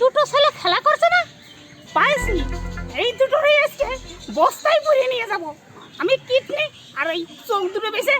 দুটো ছেলে খেলা করছে না? পাইছি। এই দুটোরই আজকে নিয়ে যাব। আমি কিডনি আর ওই চোখ দুটো বেছে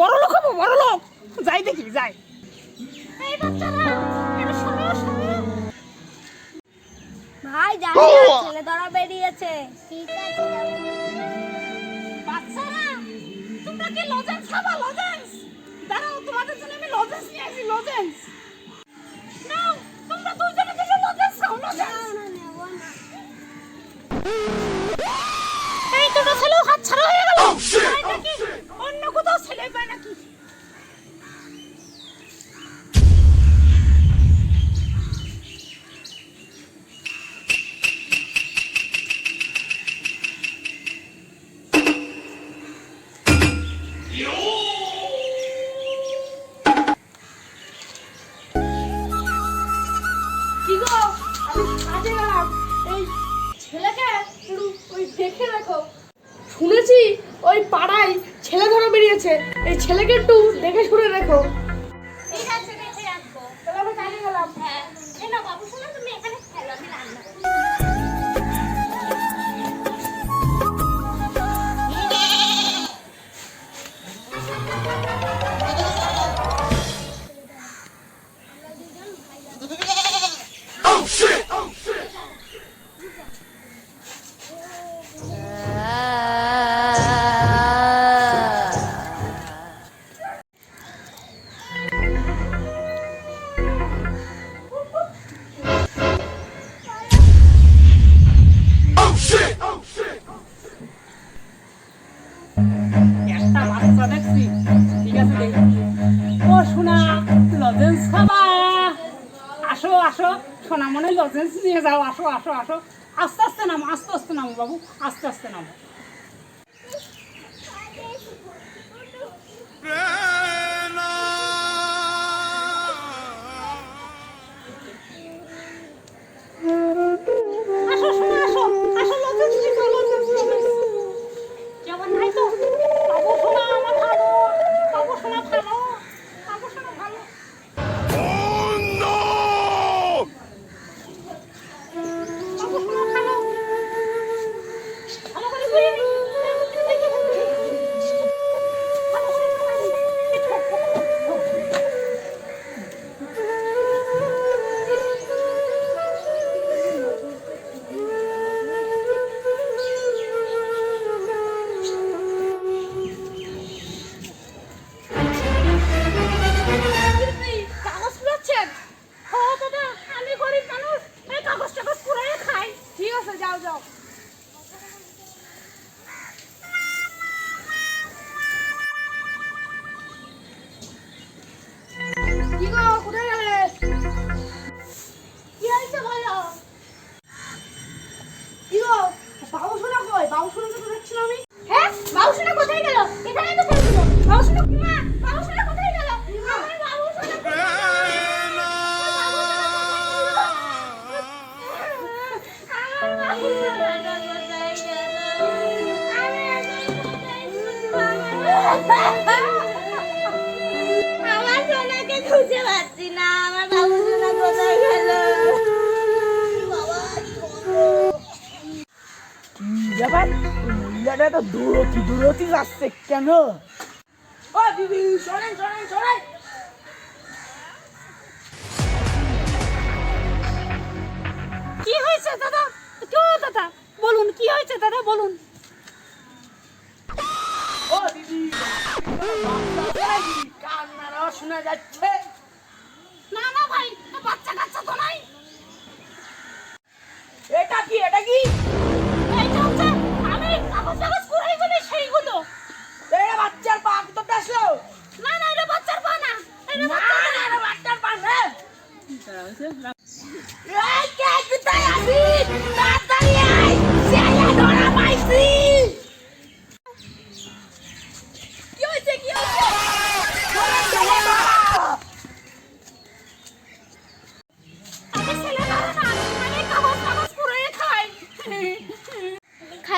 বড় লোক হব বড় লোক। যাই দেখি যাই। ভাই জানি ছেলে ধরা বেরিয়েছে। ঠিক আছে বাচ্চারা তোমরা কি লজেন্স খাবা? লজেন্স দাঁড়াও তোমাদের জন্য আমি লজেন্স নিয়ে আসি লজেন্স নাও তোমরা দুইজনে দুটো লজেন্স খাও লজেন্স এই ওই পাড়ায় ছেলে ধরা বেরিয়েছে। এই ছেলেকে একটু দেখে শুনে রাখো। আসো সোনা মনে লজেন্স নিয়ে যাও, আসো আসো আসো। আস্তে আস্তে নামো, আস্তে আস্তে নামো বাবু, আস্তে আস্তে নামো। আসো আসো আসো লজেন্স কেমন নাই তো? খুঁজে পাচ্ছি না আমার বাবু সোনা কোথায় গেল? ব্যাপার? মহিলাটা তো যাচ্ছে কেন? ও বিবি শোনেন শোনেন শোনেন কি হয়েছে দাদা? কেউ দাদা বলুন কি হয়েছে দাদা বলুন। দিদি বাচ্চা আছে কান্নার শোনা যাচ্ছে না না ভাই বাচ্চা কাচ্চা তো নাই এটা কি এটা কি?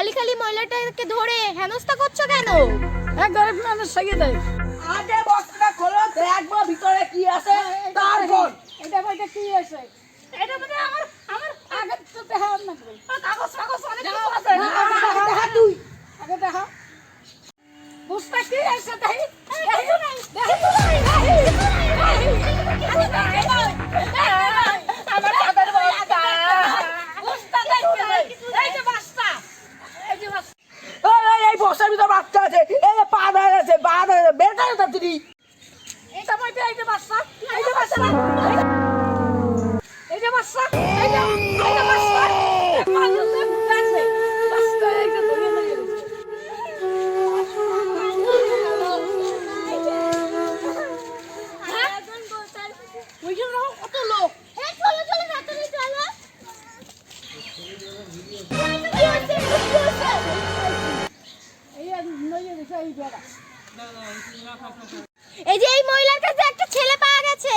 খালি খালি ময়লাটাকে ধরে হেনস্থা করছ কেন? এক গরিব মানুষ সাইয়ে দেয় আগে বস্তাটা খোলো দেখব ভিতরে কি আছে তারপর। এটা বইটা কি আছে এটা মানে আমার আমার আগে তো দেখা না কাগজ কাগজ অনেক কিছু আছে। দেখা, দেখা তুই আগে দেখা। বুঝতে কি আছে দেখ কিছু নাই আমার তাদের বস্তা বস্তা দেখতে এই যে বস্তা এই যে বস্তা এই, এই, এই বস্তার ভিতর বাচ্চা আছে এই যে পা ধরে আছে পা ধরে আছে। বের করে তো তুই এটা মধ্যে এই যে বস্তা এই যে বস্তা না এই যে বস্তা এই যে এই যে বস্তা মানুষ দেখছে বস্তা এই যে এই মহিলার কাছে একটা ছেলে পাওয়া গেছে।